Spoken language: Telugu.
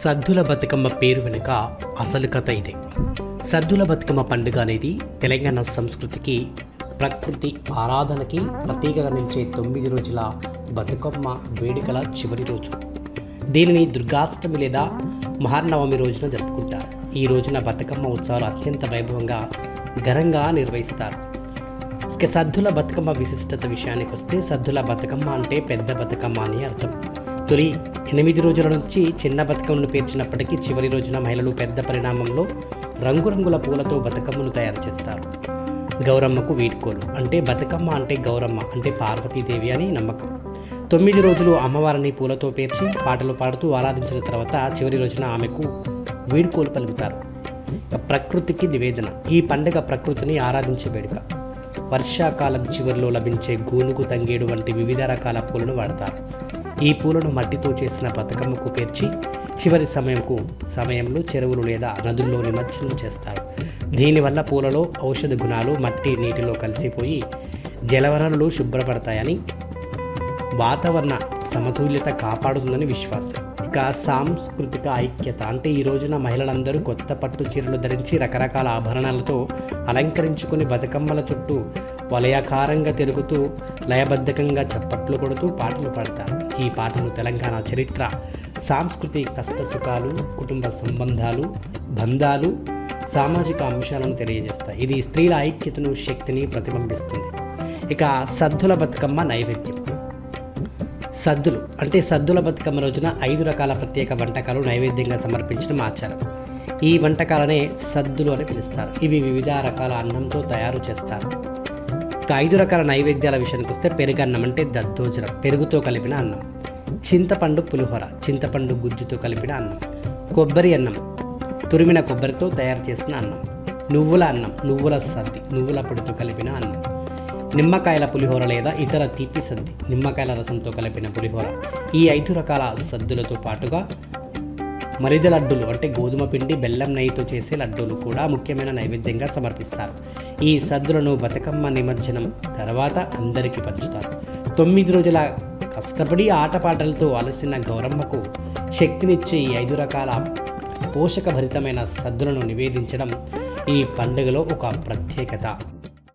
సద్దుల బతుకమ్మ పేరు వెనుక అసలు కథ ఇదే. సద్దుల బతుకమ్మ పండుగ అనేది తెలంగాణ సంస్కృతికి ప్రకృతి ఆరాధనకి ప్రతీకగా నిలిచే తొమ్మిది రోజుల బతుకమ్మ వేడుకల చివరి రోజు. దీనిని దుర్గాష్టమి లేదా మహానవమి రోజున జరుపుకుంటారు. ఈ రోజున బతుకమ్మ ఉత్సవాలు అత్యంత వైభవంగా ఘనంగా నిర్వహిస్తారు. ఇక సద్దుల బతుకమ్మ విశిష్టత విషయానికి వస్తే సద్దుల బతుకమ్మ అంటే పెద్ద బతుకమ్మ అని అర్థం. తొలి ఎనిమిది రోజుల నుంచి చిన్న బతుకమ్మను పేర్చినప్పటికీ చివరి రోజున మహిళలు పెద్ద పరిణామంలో రంగురంగుల పూలతో బతుకమ్మను తయారు చేస్తారు. గౌరమ్మకు వీడ్కోలు. అంటే బతుకమ్మ అంటే గౌరమ్మ అంటే పార్వతీదేవి అని నమ్మకం. తొమ్మిది రోజులు అమ్మవారిని పూలతో పేర్చి పాటలు పాడుతూ ఆరాధించిన తర్వాత చివరి రోజున ఆమెకు వీడ్కోలు పలుకుతారు. ప్రకృతికి నివేదన. ఈ పండుగ ప్రకృతిని ఆరాధించే వేడుక. వర్షాకాలం చివరిలో లభించే గూనుకు తంగేడు వంటి వివిధ రకాల పూలను వాడతారు. ఈ పూలను మట్టితో చేసిన బతుకమ్మకు పేర్చి చివరి సమయంకు సమయంలో చెరువులు లేదా నదుల్లో నిమజ్జనం చేస్తారు. దీనివల్ల పూలలో ఔషధ గుణాలు మట్టి నీటిలో కలిసిపోయి జలవనరులు శుభ్రపడతాయని వాతావరణ సమతుల్యత కాపాడుతుందని విశ్వాసం. ఇక సాంస్కృతిక ఐక్యత అంటే ఈ రోజున మహిళలందరూ కొత్త పట్టు చీరలు ధరించి రకరకాల ఆభరణాలతో అలంకరించుకుని బతుకమ్మల చుట్టూ వలయాకారంగా తిరుగుతూ లయబద్ధకంగా చప్పట్లు కొడుతూ పాటలు పాడతారు. ఈ పాటలు తెలంగాణ చరిత్ర సాంస్కృతి కష్ట సుఖాలు కుటుంబ సంబంధాలు బంధాలు సామాజిక అంశాలను తెలియజేస్తాయి. ఇది స్త్రీల ఐక్యతను శక్తిని ప్రతిబింబిస్తుంది. ఇక సద్దుల బతుకమ్మ నైవేద్యం. సద్దులు అంటే సద్దుల బతుకమ్మ రోజున ఐదు రకాల ప్రత్యేక వంటకాలు నైవేద్యంగా సమర్పించడం ఆచారం. ఈ వంటకాలనే సద్దులు అని పిలుస్తారు. ఇవి వివిధ రకాల అన్నంతో తయారు చేస్తారు. ఇక ఐదు రకాల నైవేద్యాల విషయానికి వస్తే పెరుగన్నం అంటే దద్దోజనం పెరుగుతో కలిపిన అన్నం. చింతపండు పులిహోర చింతపండు గుజ్జుతో కలిపిన అన్నం. కొబ్బరి అన్నం తురిమిన కొబ్బరితో తయారు చేసిన అన్నం. నువ్వుల అన్నం నువ్వుల సద్ది నువ్వుల పొడితో కలిపిన అన్నం. నిమ్మకాయల పులిహోర లేదా ఇతర తీపి సద్ది నిమ్మకాయల రసంతో కలిపిన పులిహోర. ఈ ఐదు రకాల సద్దులతో పాటుగా మరిద లడ్డూలు అంటే గోధుమ పిండి బెల్లం నెయ్యితో చేసే లడ్డూలు కూడా ముఖ్యమైన నైవేద్యంగా సమర్పిస్తారు. ఈ సద్దులను బతుకమ్మ నిమజ్జనం తర్వాత అందరికీ పంచుతారు. తొమ్మిది రోజుల కష్టపడి ఆటపాటలతో అలసిన గౌరమ్మకు శక్తినిచ్చే ఈ ఐదు రకాల పోషకభరితమైన సద్దులను నివేదించడం ఈ పండుగలో ఒక ప్రత్యేకత.